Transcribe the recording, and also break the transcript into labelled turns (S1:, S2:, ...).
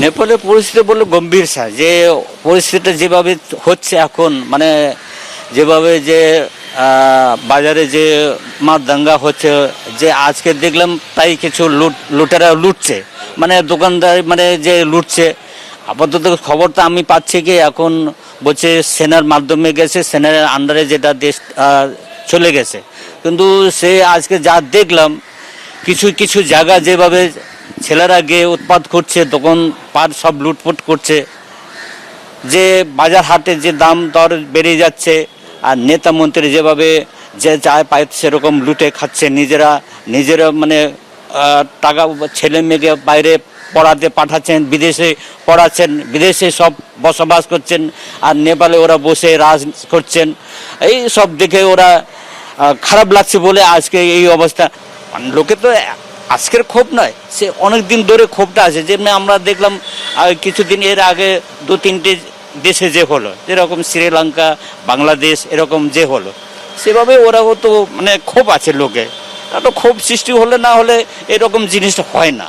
S1: নেপালের পরিস্থিতি বললে গম্ভীর স্যার, যে পরিস্থিতিটা যেভাবে হচ্ছে এখন মানে যেভাবে যে বাজারে যে মার দাঙ্গা হচ্ছে, যে আজকে দেখলাম তাই কিছু লুট, লুটেরা লুটছে। মানে দোকানদার মানে যে লুটছে। আপাতত খবর তো আমি পাচ্ছি কি এখন বলছে সেনার মাধ্যমে গেছে, সেনার আন্ডারে যেটা দেশ চলে গেছে। কিন্তু সে আজকে যা দেখলাম, কিছু কিছু জায়গা যেভাবে ছেলেরা গিয়ে উৎপাদ করছে, তখন পাট সব লুটপুট করছে। যে বাজার হাটে যে দাম দর বেড়ে যাচ্ছে, আর নেতা মন্ত্রী যেভাবে যে চায় পায় সেরকম লুটে খাচ্ছে, নিজেরা নিজেরা মানে টাকা ছেলে মেয়েকে বাইরে পড়াতে পাঠাচ্ছেন, বিদেশে পড়াচ্ছেন, বিদেশে সব বসবাস করছেন, আর নেপালে ওরা বসে রাজ করছেন। এই সব দেখে ওরা খারাপ লাগছে বলে আজকে এই অবস্থা। মানে লোকে তো আজকের ক্ষোভ নয়, সে অনেক দিন ধরে ক্ষোভটা আছে। যেমনি আমরা দেখলাম কিছুদিন এর আগে দু তিনটে দেশে যে হলো, যেরকম শ্রীলঙ্কা, বাংলাদেশ, এরকম যে হলো, সেভাবে ওরাও তো মানে ক্ষোভ আছে লোকে। তা তো ক্ষোভ সৃষ্টি হলে না হলে এরকম জিনিসটা হয় না।